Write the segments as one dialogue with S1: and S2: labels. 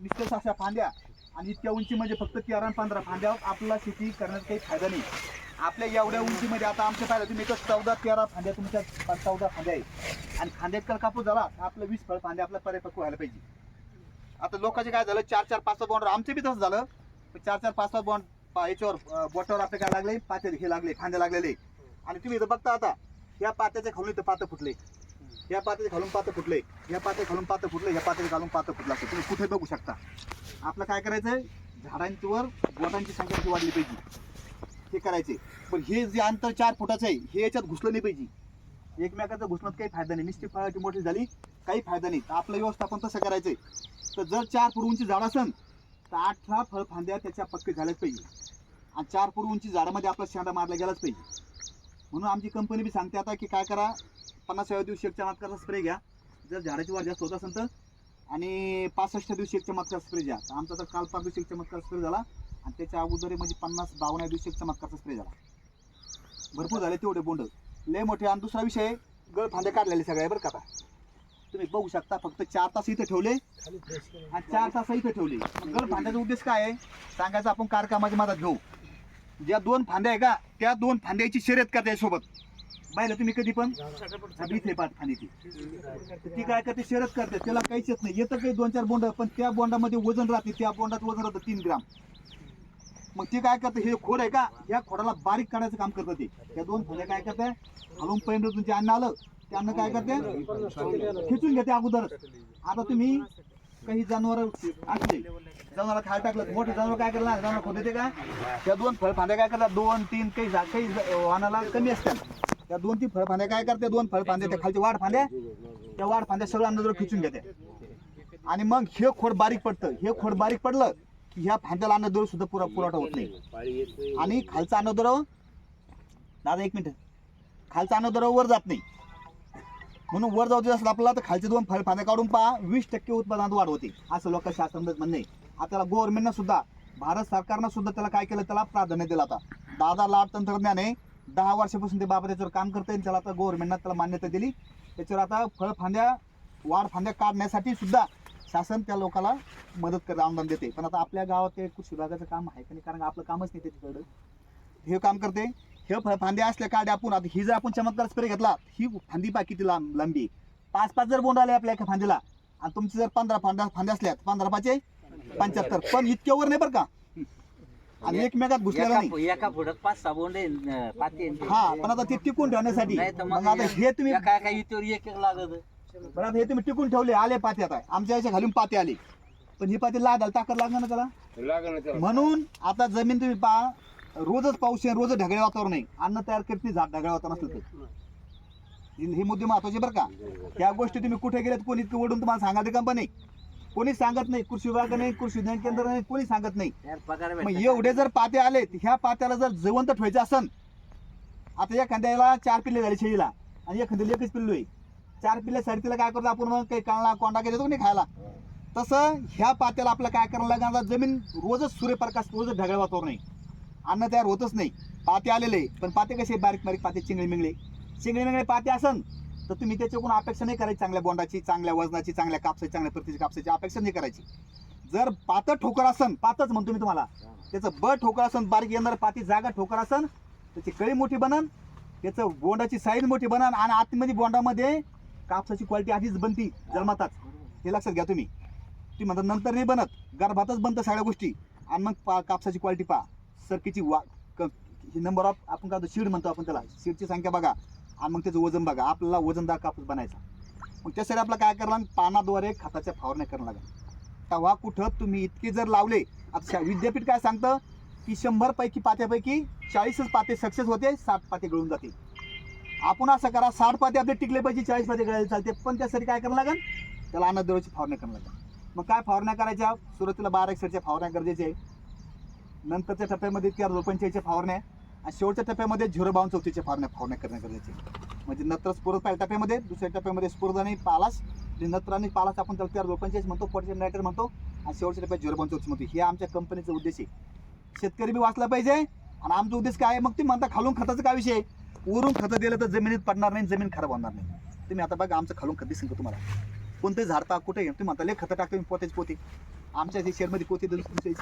S1: नुसत्याच अशा फांद्या आणि इतक्या उंची म्हणजे फक्त तेरा आणि पंधरा फांद्यावर आपला शेती करण्यात काही फायदा नाही. आपल्या एवढ्या उंचीमध्ये आता आमच्या फायदा तुम्ही एकच चौदा तेरा फांद्या तुमच्या चौदा फांद्या आहे आणि फांद्यात काल कापूस झाला तर आपलं वीस फळ फांद्या आपल्या परिपक्व व्हायला पाहिजे. आता लोकांचे काय झालं चार चार पाच सहा बॉन्ड आमचे बी तसं झालं. पण चार चार पाच सहा बॉन्ड याच्यावर बोटावर आपले काय लागले? पाते हे लागले फांदे लागलेले. आणि तुम्ही इथं बघता आता या पात्याच्या खालून इथं पातं फुटले. या पात्याच्या घालून पातं फुटले या पात्या घालून पातं फुटले या पात्याच्या घालून पातं फुटलं असं तुम्ही कुठे बघू शकता. आपलं काय करायचंय? झाडांच्यावर बोटांची संख्या जी वाढली पाहिजे? हे करायचे पण हे जे अंतर चार फुटाचं आहे हे याच्यात घुसलं नाही पाहिजे. एकमेकाचं घुसण्यात काही फायदा नाही. निश्चित फळाची मोठी झाली काही फायदा नाही. तर आपलं व्यवस्थापन तसं करायचंय. तर जर चार फूट उंची झाड असेल तर अठरा फळ फांद्या त्याच्या पक्के झाल्याच पाहिजे. आणि चार फूट उंची झाडामध्ये आपला शेंडा मारला गेलाच पाहिजे. म्हणून आमची कंपनी बी सांगते आता की काय करा पन्नासाव्या दिवशी एक चमत्कारचा स्प्रे घ्या. जर झाडाची वाढ जास्त होत असेल तर. आणि पासष्ट दिवशी एक चमत्कार स्प्रे घ्या. आमचा तर काल पाच दिवशी एक चमत्कार स्प्रे झाला. आणि त्याच्या अगोदर म्हणजे पन्नास बावन्न दिवशी एक चमत्कारचा स्प्रे झाला. भरपूर झाले तेवढे बोंड. लय मोठे. आणि दुसरा विषय गळ फांदे काढलेले सगळे बरं का आता. तुम्ही बघू शकता फक्त चार तास इथे ठेवले. आणि चार तास इथे ठेवले. गळ फांद्याचा उद्देश काय आहे? सांगायचं आपण कारकामाची मदत घेऊ. ज्या दोन फांद्या आहे का त्या दोन फांद्याची शर्यत करता सोबत. पाहिलं तुम्ही कधी पण? इथे पाच फांद्याची ती काय करते शर्यत करते. त्याला काहीच येत नाही. येतं काही दोन चार बोंड पण त्या बोंडामध्ये वजन राहते. त्या बोंडात वजन राहतं तीन ग्राम. मग ते काय करते हे खोड आहे का? या खोडाला बारीक काढायचं काम करतं ते. त्या दोन फांद्या काय करते हलवून पहिलं तुमचे अन्न आलं ते अन्न काय करते खिचून घेते अगोदरच. आता तुम्ही काही जनावर असले जनावर खायला टाकलं मोठे जनावर काय करणार जनावर खोद येते का? त्या दोन फळ फांद्या काय करतात दोन तीन काही काही वाहनाला कमी असतात. त्या दोन तीन फळ फांद्या काय करते? दोन फळ फांद्या त्या खालची वाढ फांद्या त्या वाढ फांद्या सगळं अन्न खिचून घेते. आणि मग हे खोड बारीक पडतं. हे खोड बारीक पडलं की ह्या फांद्याला अन्नद्रव सुद्धा पुरा पुरवठा होत नाही. आणि खालचा अन्नद्रव दादा एक मिनिट. खालचा अन्नद्रव वर जात नाही. म्हणून वर जाऊ दे असलं आपल्याला तर खालचे दोन फळ फांद्या काढून पहा. वीस टक्के उत्पादनात वाढ होते. असं लोक शासन म्हणणं. आहे आता गव्हर्नमेंटनं सुद्धा भारत सरकारनं सुद्धा त्याला काय केलं? त्याला प्राधान्य दिलं आता. दादा लाड तंत्रज्ञान आहे. दहा वर्षापासून ते बाबा त्याच्यावर काम करते आणि त्याला आता गव्हर्नमेंटनं त्याला मान्यता दिली. त्याच्यावर आता फळफांद्या वाढ फांद्या काढण्यासाठी सुद्धा शासन त्या लोकाला मदत करत अनुदान देते पण आता आपल्या गावात ते कृषी विभागाचं काम आहे का कारण आपलं कामच नाही त्याच्याकडं हे काम करते. हे फ- फांद्या असल्या काढे आपण आता ही जर आपण चमत्कार स्प्रे घेतला ही फांदी पा किती लांब लांबी. पाच पाच जर बोंड आले आपल्या एका फांदीला आणि तुमची जर पंधरा फांद्या फांद्या असल्या तर पंधरा पाचे पंच्याहत्तर. पण इतक्यावर नाही बरं का? आणि एकमेकात घुसलेला नाही.
S2: एका एका फुटात पाच सहा बोंड आहे, न, पाती आहे.
S1: हा पण आता ते टिकून ठेवण्यासाठी.
S2: नाही तर
S1: मग आता हे तुम्ही
S2: एका एका इथवर एक एक लागत.
S1: बरं आता हे तुम्ही टिकून ठेवले आले पाते आता. आमच्या याच्या घालून पाते आले. पण ही पाते लागाल ताकद लागणार ना त्याला? म्हणून आता जमीन तुम्ही पहा रोजच पाऊस आहे रोजच ढगाळ वातावरण आहे. अन्न तयार करत नाही झाड ढगाळ वातावरण असलं तर. हे हे मुद्दे महत्त्वाचे बरं का. त्या गोष्टी तुम्ही कुठे गेलेत कोणी इतकं ओढून तुम्हाला सांगायचं कंपनी कोणी सांगत नाही कृषी विभाग नाही कृषी विज्ञान केंद्र नाही कोणी सांगत नाही. मग. एवढे जर पाते आले ह्या पात्याला जर जिवंत ठेवायचं असन आता एखाद्याला चार पिल्ले झाली शेळीला. आणि एखाद्याला एकच पिल्लू आहे. चार पिल्ले तिला काय करतो आपण मग? काही काळला कोंडा काही देतो नाही खायला? तसं ह्या पात्याला आपलं काय करायला लागणार? जमीन रोजच सूर्यप्रकाश रोजच ढगाळ वातावरण आहे. अन्न तयार होतच नाही. पाते आलेले. पण पाते कसे? बारीक बारीक पाते चिंगळे मिंगळे चिंगळे मिंगळे पाते असन तर तुम्ही त्याच्याकडून अपेक्षा नाही करायची चांगल्या बोंडाची चांगल्या वजनाची चांगल्या कापसाची चांगल्या प्रतीची कापसाची अपेक्षा नाही करायची. जर पातळ ठोकर असन पातच म्हणतो मी तुम्हाला. त्याचं ब ठोकर असन बारीक येणार पाती जागा ठोकर असन त्याची कळी मोठी बनन त्याचं बोंडाची साईज मोठी बनन आणि आतमध्ये बोंडामध्ये कापसाची क्वालिटी आधीच बनती जन्माताच. हे लक्षात घ्या तुम्ही. ती म्हणतात नंतर नाही बनत गर्भातच बनतं सगळ्या गोष्टी. आणि मग पा कापसाची क्वालिटी पहा. सरकीची वा ही नंबर ऑफ आपण काय शीड म्हणतो आपण त्याला. शीडची संख्या बघा. आणि मग त्याचं वजन बघा. आपल्याला वजनदार कापूस बनायचा. मग त्यासाठी आपलं काय करावं लागेल? पानाद्वारे खताच्या फवारण्या करणं लागेल. तेव्हा कुठं तुम्ही इतके जर लावले आता विद्यापीठ काय सांगतं? की शंभर पैकी पात्यापैकी चाळीसच पाते सक्सेस होते साठ पाते गळून जाते आपण असं करा साठ पाते आपले टिकले पाहिजे चाळीस पाते गळायला चालते पण त्यासाठी काय करावं लागेल? त्याला अन्नद्रव्याची फवारण्या करावं लागेल. मग काय फवारण्या करायच्या? सुरुवातीला बारा एकसरच्या फवारण्या गरजेचे आहे नंतरच्या टप्प्यामध्ये त्या रोपांच्या फवारण्या. आणि शेवटच्या टप्प्यामध्ये झिरो बावन चौथीच्या फवारण्या फावण्या करणे गरजेचे. म्हणजे नत्र स्फुरत पहिल्या टप्प्यामध्ये दुसऱ्या टप्प्यामध्ये स्फुरद आणि पालास. आणि नत्र आणि पालास आपण त्याला त्या लोकांचेच म्हणतो पोटॅशियम नायटर म्हणतो. आणि शेवटच्या टप्प्यात झिरो बावन चौथी म्हणतो. हे आमच्या कंपनीचा उद्देश आहे. शेतकरी बी वाचला पाहिजे. आणि आमचा उद्देश काय आहे? मग ते म्हणता खालून खताचं काय विषय आहे? वरून खतं दिलं तर जमिनीत पडणार नाही जमीन खराब होणार नाही. तुम्ही आता बघा आमचं खालून खत दिसेल तुम्हाला? कोणतंही झाड पा कुठे तुम्ही म्हणता लय खतं टाकतो मी पोत्याची पोती. आमच्या शेअरमध्ये पोती तुमच्या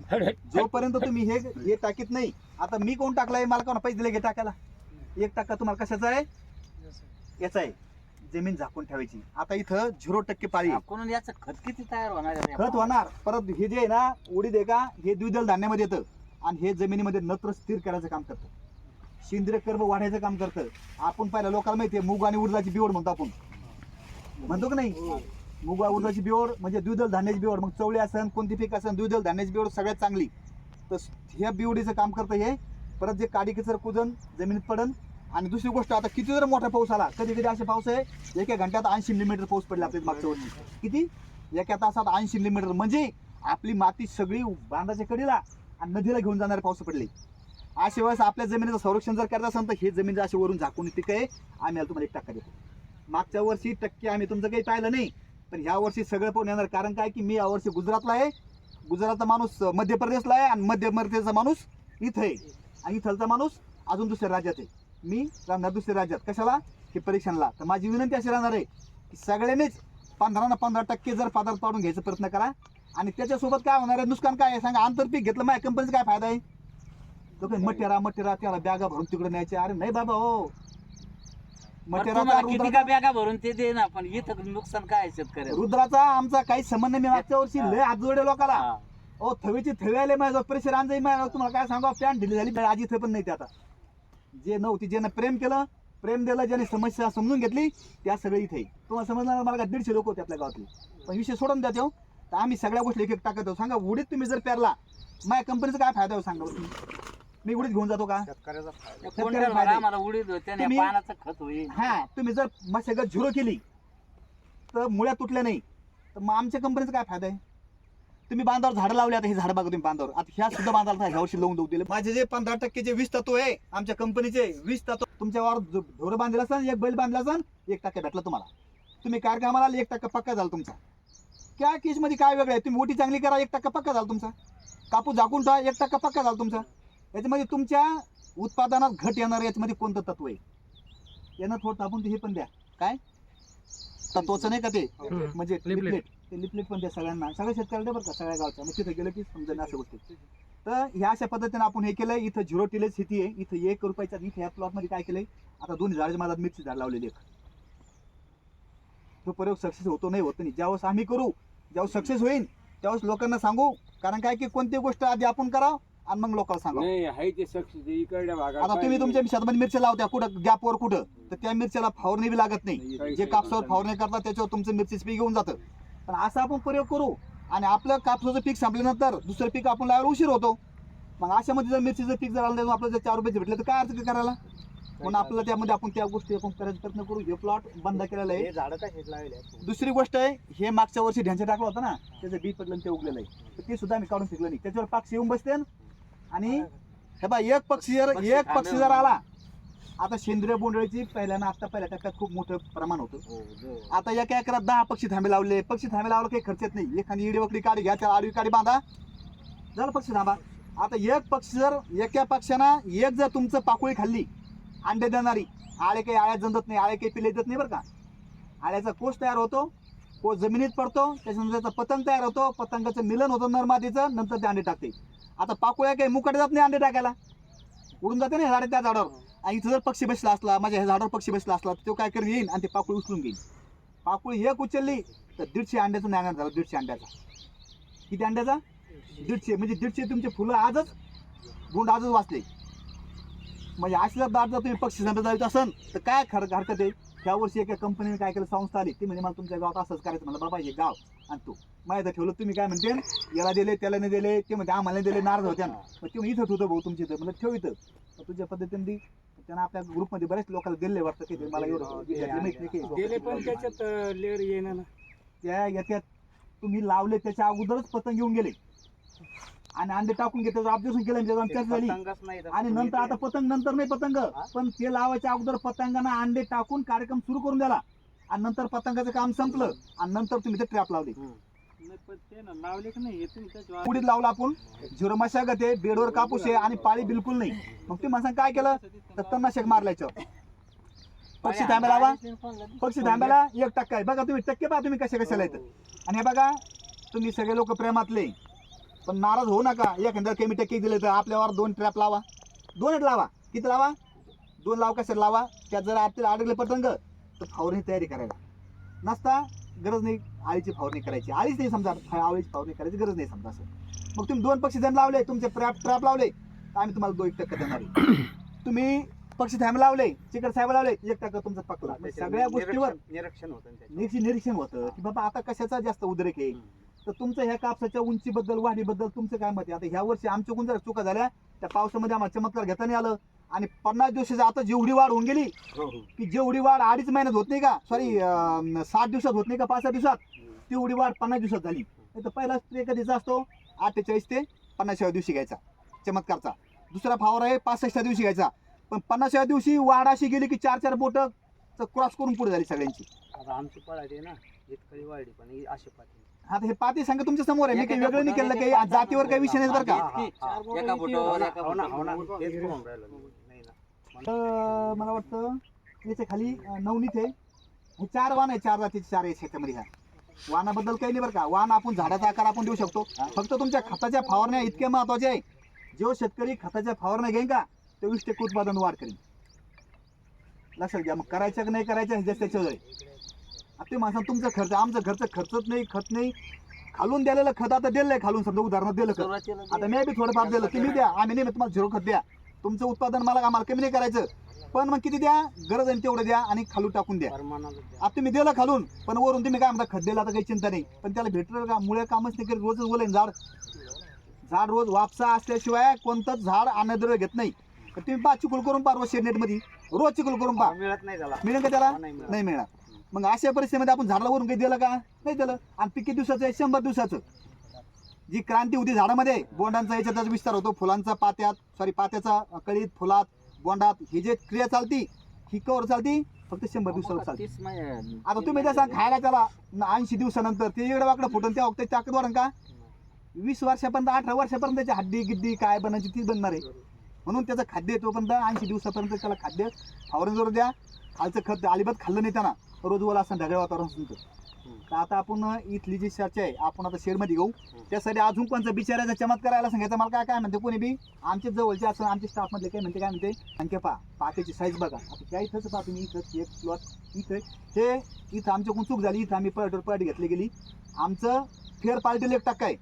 S1: जोपर्यंत तुम्ही हे हे टाकीत नाही आता मी कोण टाकलाय? मला कोण पैसे दिले घे टाकायला? एक टाका तुम्हाला कशाचा आहे? याचा आहे. जमीन झाकून ठेवायची. आता इथं झिरो टक्के पाळी आहे.
S2: याचं खत किती तयार होणार आहे?
S1: खत होणार. परत हे जे आहे ना उडीद आहे का हे द्विदल धान्यामध्ये येतं. आणि हे जमिनीमध्ये नत्र स्थिर करायचं काम करतं. सेंद्रिय कर्म वाढायचं काम करतं. आपण पहिल्या लोकांना माहिती आहे मूग आणि उडदाची बिवड म्हणतो आपण. म्हणतो का नाही? मूग उडदाची बिवड म्हणजे द्विदल धान्याची बिवड मग चवळी असन कोणती पीक असन द्विदल धान्याची बिवड सगळ्यात चांगली. तर ह्या बिवडीचं काम करतं हे. परत जे काडी किचर कुजन जमिनीत पडन. आणि दुसरी गोष्ट आता किती जर मोठा पाऊस आला कधी कधी असे पाऊस आहे एका घंट्यात ऐंशी मिलीमीटर पाऊस पडला आपल्या मागच्या वर्षी. किती? एका तासात ऐंशी मिलीमीटर म्हणजे आपली माती सगळी बांधाच्या कडीला आणि नदीला घेऊन जाणारे पाऊस पडले. अशा वेळेस आपल्या जमिनीचं संरक्षण जर करत असेल तर हे जमीन जर अशी वरून झाकून पिकं आहे. आम्ही तुम्हाला एक टक्का देतो. मागच्या वर्षी टक्के आम्ही तुमचं काही पाहिलं नाही. पण ह्या वर्षी सगळं पण येणार. कारण काय की मी यावर्षी गुजरातला आहे. गुजरातचा माणूस मध्य प्रदेशला आहे आणि मध्य प्रदेशचा माणूस इथं आहे. आणि इथलचा माणूस अजून दुसऱ्या राज्यात आहे. मी राहणार दुसऱ्या राज्यात. कशाला? हे परीक्षणला. तर माझी विनंती अशी राहणार आहे की सगळ्यांनीच पंधरा ना पंधरा टक्के जर पदार्थ पाडून घ्यायचा प्रयत्न करा. आणि त्याच्यासोबत काय होणार आहे? नुकसान काय आहे? सांगा. आंतरपीक घेतलं माझ्या कंपनीचा काय फायदा आहे? तो काही मटेरा मटेरा त्याला बॅगा भरून तिकडे न्यायचे. अरे नाही बाबा हो.
S2: बरं,
S1: मटेराचा
S2: तुम्हाला किती
S1: रुद्राचा
S2: का बॅगा भरून ते दे ना पण इथं नुकसान काय आहे शेतकऱ्याचं
S1: रुद्राचा आमचा काही संबंध नाही मी मागच्या वर्षी लय हात जोडे लोकाला.
S2: हा.
S1: ओ थवेची थवे आले माझ्या प्रेशर आणजाई माझ्या तुम्हाला काय सांगा पॅन्ट ढिली झाली आजी इथे पण नाही ते आता. जे नव्हती ज्यानं प्रेम केलं प्रेम दिलं ज्याने समस्या समजून घेतली त्या सगळे इथे. आहे. तुम्हाला समजणार मला का दीडशे लोक होते आपल्या गावातले. पण विषय सोडून द्या तो तर आम्ही सगळ्या गोष्टी एक एक टाकत आहोत. सांगा उडीत तुम्ही जर पेरला माझ्या कंपनीचा काय फायदा हो सांगा बरं तुम्ही? मी उडीत घेऊन जातो का?
S2: त्या
S1: शेतकऱ्याला
S2: कोंड्याला
S1: फायदा आहे.
S2: आम्हाला उडीद त्याने
S1: तुम्ही-
S2: पानाचं खत होईल.
S1: हा तुम्ही जर मशागत झिरो केली तर मुळ्या तुटल्या नाही. तर मग आमच्या कंपनीचा काय फायदा आहे? तुम्ही बांधावर झाडं लावले आता हे झाड बघा तुम्ही बांधावर. आता ह्या सुद्धा बांधाला ह्या वर्षी लावून देऊ दिले. माझे जे पंधरा टक्के जे वीस तत्व आहे आमच्या कंपनीचे वीस तत्व. तुमच्यावर ढोरं बांधलेला असन एक बैल बांधला असन एक टक्का भेटला तुम्हाला. तुम्ही कार्यक्रमाला आले, एक टक्का पक्का झाला तुमचा. त्या केसमध्ये काय वेगळं आहे? तुम्ही ओटी चांगली करा एक टक्का पक्का झाला तुमचा. कापूस झाकून ठेवा एक टक्का पक्का झाला तुमचा. याच्यामध्ये तुमच्या उत्पादनात घट येणार याच्यामध्ये कोणतं तत्व आहे? यांना थोडं आपण हे पण द्या. काय? तत्वाचं नाही का ते? म्हणजे लिपलेट ते लिपलेट पण द्या सगळ्यांना. सगळ्या शेतकऱ्याला बरं का सगळ्या गावच्या. मग तिथं गेलं की समजेल अशा गोष्टी. तर ह्या अशा पद्धतीने आपण हे केलंय. इथं झिरो टिलेज शेती आहे. इथं एक रुपयाच्या इथं ह्या प्लॉटमध्ये काय केलंय? आता दोन झाडाच्या मला मिरची झाड लावलेली एक तो प्रयोग सक्सेस होतो नाही होत नाही. ज्यावेळेस आम्ही करू ज्यावेळेस सक्सेस होईल त्यावेळेस लोकांना सांगू. कारण काय की कोणती गोष्ट आधी आपण करावं? आणि मग लोकांना सांगा.
S3: नाही आहे ते इकडल्या भागात
S1: आता तुम्ही तुमच्या शेतामध्ये मिरच्या लावत्या कुठं? गॅपवर कुठं? तर त्या मिरच्याला फवारणी बी लागत नाही. जे कापसावर फवारणी करतात त्याच्यावर तुमचं मिरचीचं पीक येऊन जातं. पण असा आपण प्रयोग करू. आणि आपलं कापसाचं पीक संपल्यानंतर दुसरं पीक आपण लावायला उशीर होतो. मग अशामध्ये जर मिरचीचं पीक जर आलं आपलं जर चार रुपये भेटले तर काय अर्थ करायला? म्हणून आपल्याला त्यामध्ये आपण त्या गोष्टी आपण करायचा प्रयत्न करू. हे प्लॉट बंद केलेला आहे.
S4: झाड काय लावले
S1: दुसरी गोष्ट आहे हे मागच्या वर्षी ढ्यांचे टाकलं होतं ना त्याचं बी पडलं ते उगलेलं आहे तर ते सुद्धा आम्ही काढून फेकलं नाही. त्याच्यावर पक्षी येऊन बसते आणि हे बा एक पक्षी जर एक पक्षी जर. आला आता सेंद्रिय बोंडळीची पहिल्यानं आता पहिल्या टप्प्यात खूप मोठं प्रमाण होतं. आता एका एकरात दहा पक्षी थांबे लावले. पक्षी थांबे लावला काही खर्च येत नाही. एखादी इडी वकडी काढी घ्या त्या आडवी काढी बांधा. झालं पक्षी थांबा. आता एक पक्षी जर एका पक्षानं एक जर तुमचं पाकोळी खाल्ली अंडे देणारी आळे काही आळ्यात जमत नाही आळे काही पिले देत नाही बरं का. आळ्याचा कोष तयार होतो कोष जमिनीत पडतो त्याच्यानंतर त्याचा पतंग तयार होतो पतंगाचं मिलन होतं नरमादीचं नंतर ते अंडे टाकते. आता पाकोळ्या काही मुकट जात नाही अंडे टाकायला. उडून जाते ना झाडे त्या झाडावर. आणि इथं जर पक्षी बसला असला माझ्या ह्या झाडावर पक्षी बसला असला तर तो काय करून येईन आणि ते पाकुळी उचलून घेईन. पाकुळी एक उचलली तर दीडशे अंड्याचं नांगण झालं दीडशे अंड्याचा. किती अंड्याचा? दीडशे. म्हणजे दीडशे तुमचे फुलं आजच गुंड आजच वाचले. म्हणजे अशा दाट जर तुम्ही पक्षी संत जायचं असन तर काय खर हरकत आहे? त्यावर्षी एका कंपनीने काय केलं? संस्था आली. ती म्हणजे मला तुमच्या गावात असंच करायचं म्हणलं बाबा हे गाव आणि तू माहिती ठेवलं तुम्ही काय म्हणते याला दिले त्याला नाही दिले ते म्हणते आम्हाला नाही दिले नाराज होत्या. ना मग ते इथं होतं भाऊ तुमच्या इथं. म्हणजे ठेव इथं. तर तुझ्या पद्धतीने दी त्यांना आपल्या ग्रुपमध्ये बरेच लोकांना दिले वाटतं की ते मला एवढं विचारलं माहीत नाही
S4: गेले
S1: की
S4: पण त्याच्यात लेअर येणार ना.
S1: त्या याच्यात तुम्ही लावले त्याच्या अगोदरच पतंग घेऊन गेले. आणि अंडे टाकून घेते ऑब्झर्वेशन केलं चर्चा झाली.
S4: पतंगच नाही तर
S1: आणि नंतर आता पतंग नंतर नाही पतंग. पण ते लावायच्या अगोदर पतंगांना अंडे टाकून कार्यक्रम सुरू करून द्याला आणि नंतर पतंगाचं काम संपलं आणि नंतर तुम्ही ते ट्रॅप लावले.
S4: नाही, पण ते ना लावले की नाही हे
S1: पुढीत लावला आपण. झिरो मशागत आहे बेडवर कापूस आहे आणि पाळी बिलकुल नाही. मग ते माणसाने काय केलं? तर तन्नाशक मारल्याचं. पक्षी थांबे लावा. पक्षी थांब्याला एक टक्का आहे. बघा तुम्ही टक्के पहा तुम्ही कशा कशाला येतं आणि हे बघा तुम्ही सगळे लोक प्रेमातले. पण नाराज होऊ नका. एखाद्या कमी टक्के दिले तर आपल्यावर दोन ट्रॅप लावा. दोनच लावा. किती लावा? दोन लाव कसे लावा? त्यात जर आपल्याला अडकले पतंग तर फवारणी तयारी करायला. नसता गरज नाही आळीची फवारणी करायची. आळीच नाही समजा आळीची फवारणी करायची गरज नाही समजा असं. मग तुम्ही दोन पक्षी जण लावले तुमचे ट्रॅप ट्रॅप लावले तर आम्ही तुम्हाला दोन एक टक्का देणार आहे. तुम्ही पक्षी थांब लावले चिकट साहेब लावले एक टक्का तुमचा पकडला सगळ्या गोष्टीवर
S4: निरीक्षण- होतं.
S1: निरीक्षण होतं. की बाबा आता कशाचा जास्त उद्रेक आहे? तर तुमचं ह्या कापसाच्या उंचीबद्दल वाढीबद्दल तुमचं काय मत आहे? आता ह्या वर्षी आमच्याकडून जर चुका झाल्या. त्या पावसामध्ये आम्हाला चमत्कार घेता नाही आलं. आणि पन्नास दिवसाची आता जेवढी वाढ होऊन गेली
S4: हो, हो.
S1: की जेवढी वाढ अडीच महिन्यात होत नाही का? सॉरी सात दिवसात होत नाही का? पाच सहा दिवसात? तेवढी वाढ पन्नास दिवसात झाली. नाही तर पहिला स्प्रे कधीचा असतो अठ्ठेचाळीस ते पन्नासाव्या दिवशी घ्यायचा. चमत्कारचा. दुसरा फावर आहे पासष्टच्या दिवशी घ्यायचा. पण पन्नासाव्या दिवशी वाढ अशी गेली की चार चार बोट क्रॉस करून पुढे झाली सगळ्यांची.
S4: आता आमची ना वाढली पण ही अशी
S1: आता हे पाती सांगा तुमच्यासमोर आहे. मी काही वेगळं नाही केलं काही जातीवर काही विषय नाही बरं का? तर मला वाटतं याच्या खाली नवनीत आहे. हे चार वाण आहे चार जातीचे चार आहे शेतामध्ये ह्या. वाणाबद्दल काही नाही बरं का. वाण आपण झाडाचा आकार आपण देऊ शकतो. फक्त तुमच्या खताच्या फवारण्या इतक्या महत्त्वाच्या आहे जो शेतकरी खताच्या फवारण्या घेईन का तो वीस टक्के उत्पादन वाढ करेन. लक्षात घ्या मग करायचं की नाही करायचं हे जास्त त्याच्यावर आहे. आता ते माणसं तुमचा खर्च आमचं घरचं खर्चच नाही खत नाही. खालून दिलेलं खत आता दिलं आहे खालून समजा उदाहरणार्थ दिलं खत. आता मी बी थोडंफार दिलं तुम्ही द्या. आम्ही नाही तुम्हाला झिरो खत द्या. तुमचं उत्पादन मला आम्हाला कमी नाही करायचं. पण मग किती द्या? गरज आहे तेवढं द्या आणि खालून टाकून द्या. आता तुम्ही दिलं खालून पण वरून तुम्ही काय म्हणता खत दिला तर काही चिंता नाही. पण त्याला भेटलं का? मुळे कामच नाही करीत रोजच बोलेन झाड. झाड रोज वापसा असल्याशिवाय कोणतंच झाड अन्नद्रव्य घेत नाही. तुम्ही पा चिकुल करून पा रोज शेडनेटमध्ये. रोज चिकुल करून पा
S4: मिळत नाही
S1: मिळेल का त्याला?
S4: नाही मिळत.
S1: नाही मिळणार. मग अशा परिस्थितीमध्ये आपण झाडाला वरून काही दिलं का? नाही दिलं. आणि पिकी दिवसाचं आहे शंभर दिवसाचं. जी क्रांती होती झाडामध्ये बोंडांचा याच्यातच विस्तार होतो फुलांचा पात्यात सॉरी पात्याचा कळीत फुलात बोंडात ही जे क्रिया चालती ही कवर चालती फक्त शंभर दिवसावर चालते. आता तुम्ही जसं खायला त्याला ऐंशी दिवसानंतर ते इकडे वाकडं फुटून त्या वक्ती ताकद वाढन का? वीस वर्षापर्यंत अठरा वर्षापर्यंत त्याची हड्डी गिड्डी काय बनायची ती बनणार आहे. म्हणून त्याचं खाद्य तोपर्यंत ऐंशी दिवसापर्यंत त्याला खाद्य फावरून जोर द्या. खालचं खत अलिबात खाल्लं नाही त्यांना. रोज ओला असं ढगाळ वातावरण तर आता आपण इथली जी चर्चा आहे आपण आता शेडमध्ये घेऊ. त्यासाठी अजून कोणचा बिचारायचा चमत्कार यायला सांगायचं मला काय काय म्हणते कोणी बी? आमच्या जवळचे असं आमच्या स्टाफमधले काय म्हणते काय म्हणते? आणखी पा पात्याची साईज बघा. आता त्या इथंच पहा तुम्ही इथंच एक प्लॉट इथं. हे इथं आमच्याकडून चूक झाली इथं आम्ही पळटर पळट घेतली गेली. आमचं फेअर पार्टीला एक टक्का आहे.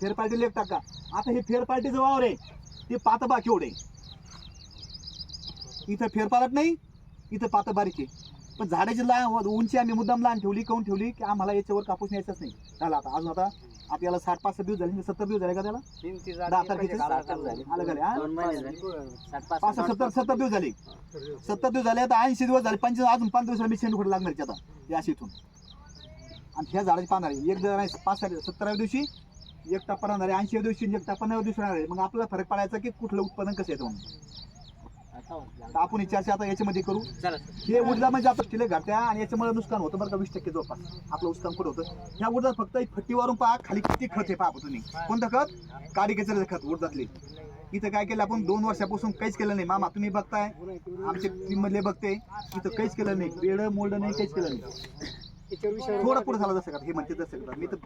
S1: फेअर पार्टीला एक टक्का. आता हे फेअर पार्टीचं वावर आहे. ते पात बा केवढे इथं फेरपालट नाही इथं पात बारीक आहे. पण झाडाची लहान उंची आम्ही मुद्दाम लहान ठेवली काऊन ठेवली? की आम्हाला याच्यावर कापूस न्यायचाच नाही. झाला आता अजून आता आपल्याला साठ पासष्ट दिवस झाले सत्तर दिवस झाले का त्याला? दहा तारखेचे. पासष्ट सत्तर सत्तर दिवस झाले. सत्तर दिवस झाले आता ऐंशी दिवस झाले पंचवीस अजून पाच दिवसाला मी शेंड कुठे लागणार आता या इथून आणि ह्या झाडाची पाहणार आहे एक जर पाच सत्तराव्या दिवशी एक टप्पा राहणार आहे ऐंशी दिवशी एक टप्पा नव्या दिवशी राहणार आहे. मग आपल्याला फरक पडायचा की कुठलं उत्पादन कसं येतं म्हणून? तर आपण ही चर्चा आता याच्यामध्ये करू. हे ऊर्जा म्हणजे आता तिला घाट्या आणि याच्यामुळे नुकसान होतं बरं का वीस टक्के जवळपास. आपलं नुकसान कुठं होतं. ह्या ऊर्जा फक्त एक फट्टीवरून पहा खाली किती खत आहे पहा तुम्ही. कोणतं खत? काडी कचऱ्याचं खत ऊर्जातले इथं काय केलं आपण दोन वर्षापासून काहीच केलं नाही. मामा तुम्ही बघताय. आमचे टीम मधले बघते. इथं काहीच केलं नाही. बेड मोल्ड नाही काहीच केलं नाही. थोडं पुढे झालं जसं का हे म्हणते तसं का. मी तर